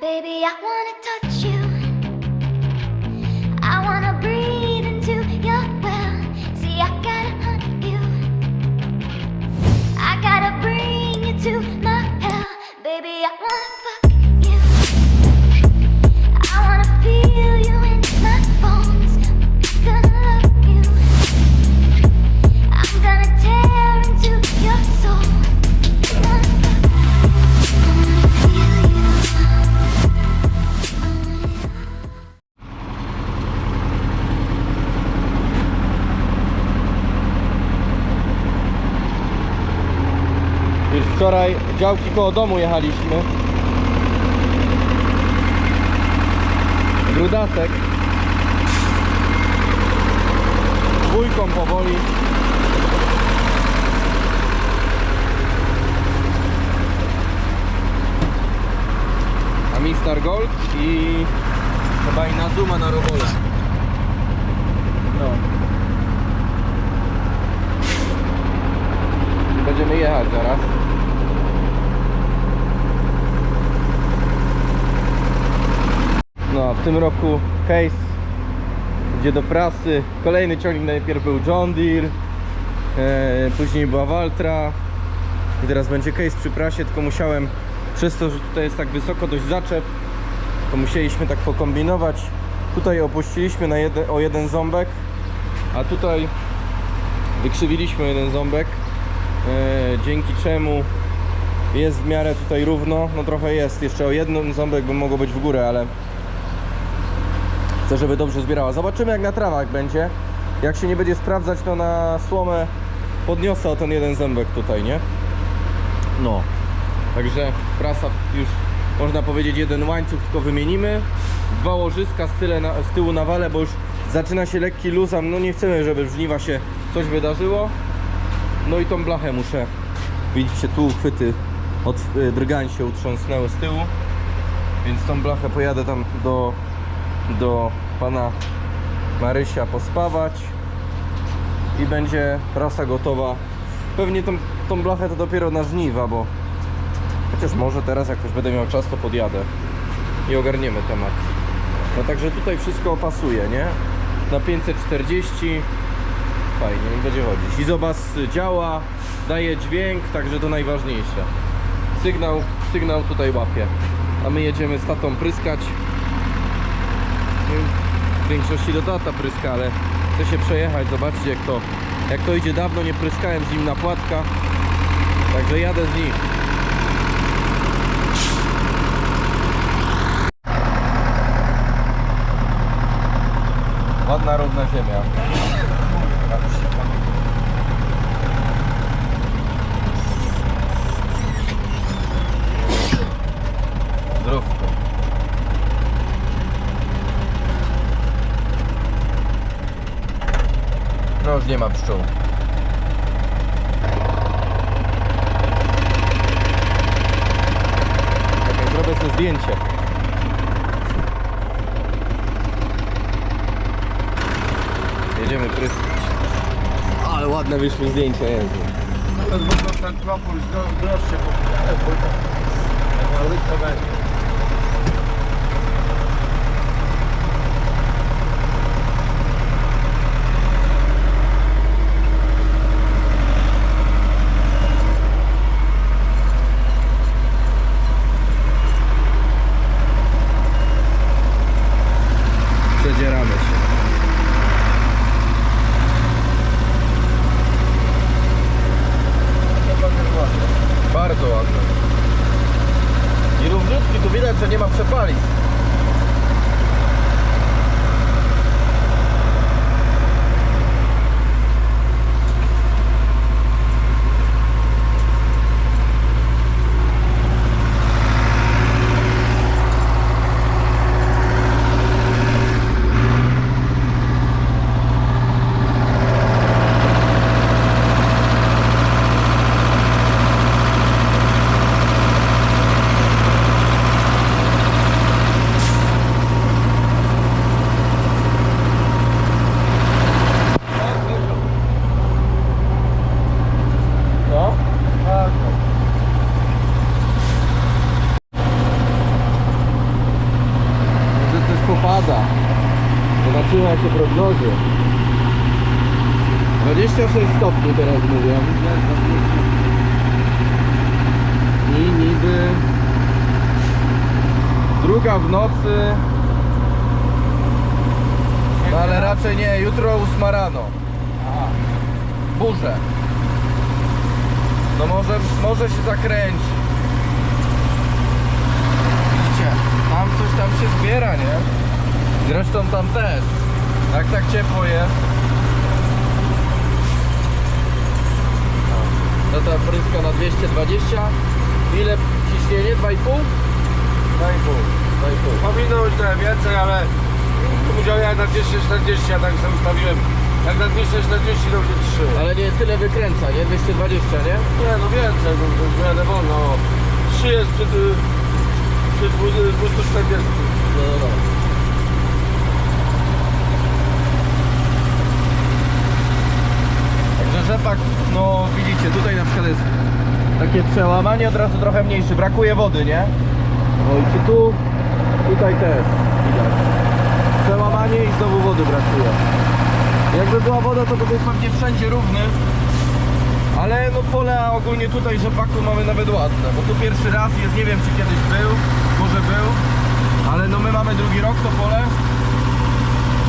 Baby, I wanna touch you. Wczoraj działki koło domu jechaliśmy. Grudasek. Dwójką powoli. A Mister Gold i chyba i na Zuma na robole. No. Będziemy jechać zaraz. No, a w tym roku case idzie do prasy. Kolejny ciągnik najpierw był John Deere, e, później była Valtra i teraz będzie case przy prasie, tylko musiałem przez to, że tutaj jest tak wysoko dość zaczep, to musieliśmy tak pokombinować. Tutaj opuściliśmy na o jeden ząbek, a tutaj wykrzywiliśmy jeden ząbek e, dzięki czemu jest w miarę tutaj równo, no trochę jest, jeszcze o jeden ząbek by mogło być w górę, ale chcę, żeby dobrze zbierała. Zobaczymy jak na trawach będzie. Jak się nie będzie sprawdzać, to na słomę podniosę o ten jeden zębek tutaj, nie? No, także prasa już można powiedzieć jeden łańcuch tylko wymienimy. Dwa łożyska z, tyle na, z tyłu na wale, bo już zaczyna się lekki luzam. No nie chcemy, żeby w żniwa się coś wydarzyło. No i tą blachę muszę. Widzicie, tu uchwyty od y, drgań się utrząsnęły z tyłu. Więc tą blachę pojadę tam do, do pana Marysia pospawać. I będzie prasa gotowa. Pewnie tą, tą blachę to dopiero na żniwa, bo chociaż może teraz jak już będę miał czas to podjadę i ogarniemy temat. No także tutaj wszystko pasuje, nie? Na 540 fajnie, nie będzie chodzić. Izobas działa, daje dźwięk, także to najważniejsze. Sygnał, sygnał tutaj łapie. A my jedziemy z tatą pryskać. W większości do tata pryska, ale chcę się przejechać, zobaczcie jak to, jak to idzie. Dawno nie pryskałem z nim na płatka, także jadę z nim. Ładna, równa ziemia. Zdrówko. No już nie ma pszczół. Czekaj, zrobię sobie zdjęcie. Jedziemy pryskać. Ale ładne wyszły zdjęcia, Jezu. To można ten propór droższy, bo to będzie. Przedzieramy się. Bardzo ładne. I równiutki, tu widać, że nie ma przepalisk. 26 stopni teraz mówią. I niby druga w nocy. No ale raczej nie, jutro 8 rano. Burze. No może, może się zakręci. Widzicie, tam coś tam się zbiera, nie? Zresztą tam też. Jak tak ciepło jest. No ta pryska na 220. Ile ciśnienie? 2,5? 2,5. 2,5. Powinno być trochę więcej, ale powiedział ja na 240, ja tak sobie ustawiłem. Jak na 240 to będzie 3. Ale nie tyle wykręca, nie? 220, nie? Nie, no więcej, bo to jadę wolno. 3 jest przy, y, przy 240. No, no, no. Także rzepak, no widzicie, tutaj na przykład jest takie przełamanie od razu trochę mniejsze, brakuje wody, nie? No i czy tu, tutaj też widać. Przełamanie i znowu wody brakuje. Jakby była woda, to by był pewnie wszędzie równy. Ale no pola ogólnie tutaj rzepaku mamy nawet ładne, bo tu pierwszy raz jest, nie wiem czy kiedyś był, może był, ale no my mamy drugi rok to pole.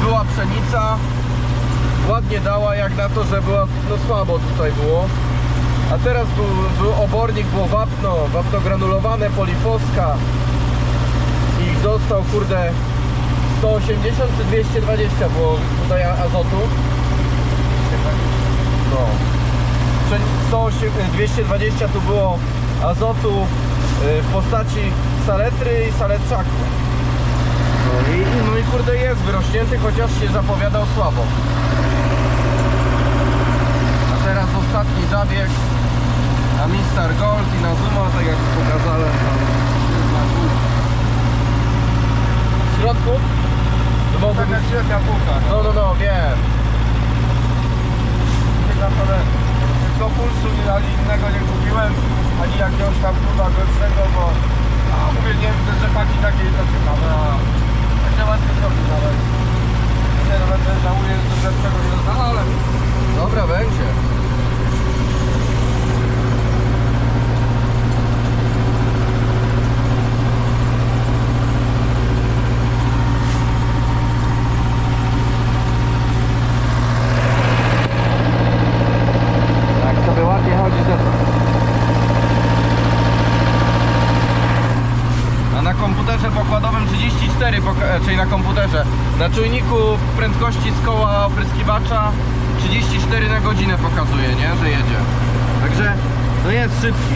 Była pszenica, ładnie dała jak na to, że była, no słabo tutaj było. A teraz był, był obornik, było wapno, wapno granulowane, polifoska i dostał kurde 180 czy 220 było tutaj azotu. No. Prze- 108, 220 tu było azotu y, w postaci saletry i saletrzaku. No i, no i kurde jest wyrośnięty, chociaż się zapowiadał słabo. Teraz ostatni zabieg na Mister Gold i na Zuma, tak jak pokazałem tam. W środku? To mogło być... Taka średnia półka. No, no, no, wiem. Nie naprawdę do pulsu nie, ani innego nie kupiłem, ani jakiegoś tam kurwa gorszego, bo a mówię, nie wiem, te rzepaki takie to ciekawe, a takie ładnie zrobić nawet. Nie, nawet nie żałuję, że coś lepszego nie dostałem, ale Dobra, będzie. Tak sobie ładnie chodzi za A na komputerze pokładowym 34, poka- e, czyli na komputerze. Na czujniku prędkości z koła opryskiwacza 34 na godzinę pokazuje, nie? Że jedzie. Także no jest szybki.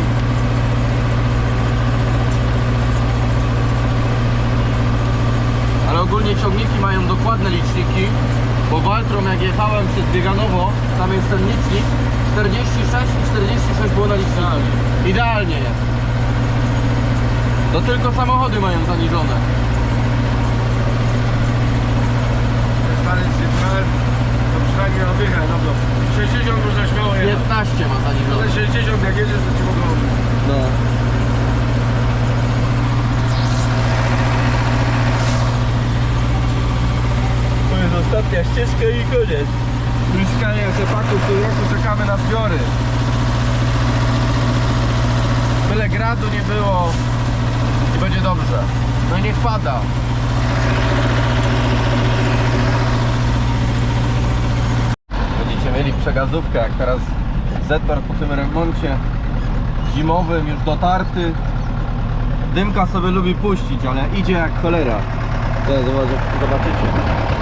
Ale ogólnie ciągniki mają dokładne liczniki, bo Waltrom jak jechałem przez Bieganowo, tam jest ten licznik 46 i 46 było na liczniku. Idealnie jest. To tylko samochody mają zaniżone. Cyfr, to przynajmniej oddychę, no to 60 można śmiało jechać. 15 ma zaniżone. Ale 60 jak jedziesz, to ci mogą... No. To jest ostatnia ścieżka i koniec. Bryskanie rzepaków, tu roku czekamy na zbiory. Byle gradu nie było i będzie dobrze. No i niech pada. Przegazówkę, jak teraz Zetor po tym remoncie zimowym już dotarty. Dymka sobie lubi puścić, ale idzie jak cholera. Zobaczycie.